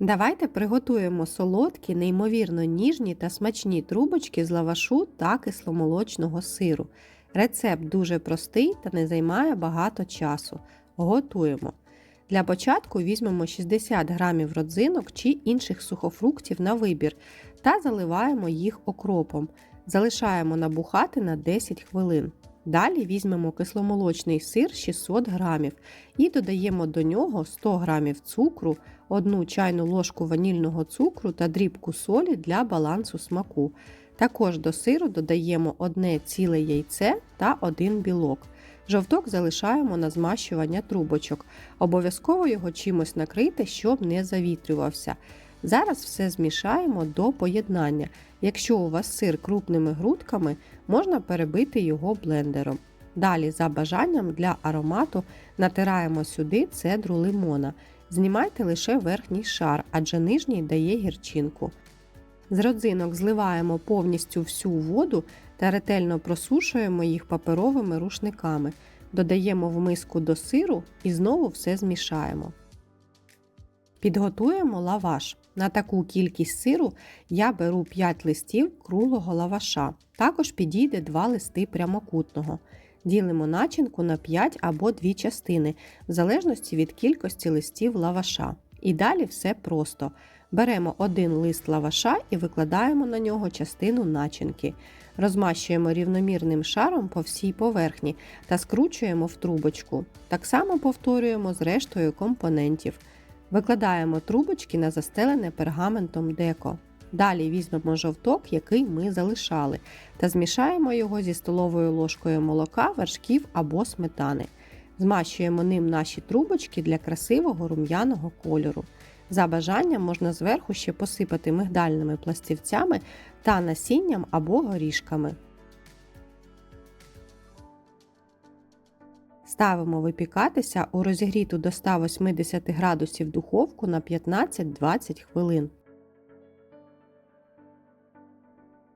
Давайте приготуємо солодкі, неймовірно ніжні та смачні трубочки з лавашу та кисломолочного сиру. Рецепт дуже простий та не займає багато часу. Готуємо. Для початку візьмемо 60 г родзинок чи інших сухофруктів на вибір та заливаємо їх окропом. Залишаємо набухати на 10 хвилин. Далі візьмемо кисломолочний сир 600 г і додаємо до нього 100 г цукру, 1 чайну ложку ванільного цукру та дрібку солі для балансу смаку. Також до сиру додаємо одне ціле яйце та один білок. Жовток залишаємо на змащування трубочок. Обов'язково його чимось накрити, щоб не завітрювався. Зараз все змішаємо до поєднання. Якщо у вас сир крупними грудками, можна перебити його блендером. Далі, за бажанням для аромату, натираємо сюди цедру лимона. Знімайте лише верхній шар, адже нижній дає гірчинку. З родзинок зливаємо повністю всю воду та ретельно просушуємо їх паперовими рушниками. Додаємо в миску до сиру і знову все змішаємо. Підготуємо лаваш. На таку кількість сиру я беру 5 листів круглого лаваша. Також підійде 2 листи прямокутного. Ділимо начинку на 5 або 2 частини, в залежності від кількості листів лаваша. І далі все просто. Беремо один лист лаваша і викладаємо на нього частину начинки. Розмащуємо рівномірним шаром по всій поверхні та скручуємо в трубочку. Так само повторюємо з рештою компонентів. Викладаємо трубочки на застелене пергаментом деко. Далі візьмемо жовток, який ми залишали, та змішаємо його зі столовою ложкою молока, вершків або сметани. Змащуємо ним наші трубочки для красивого рум'яного кольору. За бажанням можна зверху ще посипати мигдальними пластівцями та насінням або горішками. Ставимо випікатися у розігріту до 180 градусів духовку на 15-20 хвилин.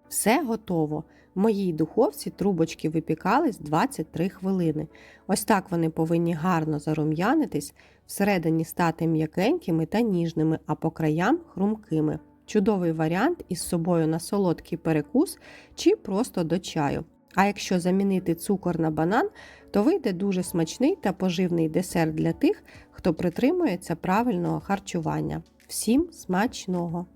Все готово. В моїй духовці трубочки випікались 23 хвилини. Ось так вони повинні гарно зарум'янитись, всередині стати м'якенькими та ніжними, а по краям хрумкими. Чудовий варіант із собою на солодкий перекус чи просто до чаю. А якщо замінити цукор на банан, то вийде дуже смачний та поживний десерт для тих, хто притримується правильного харчування. Всім смачного!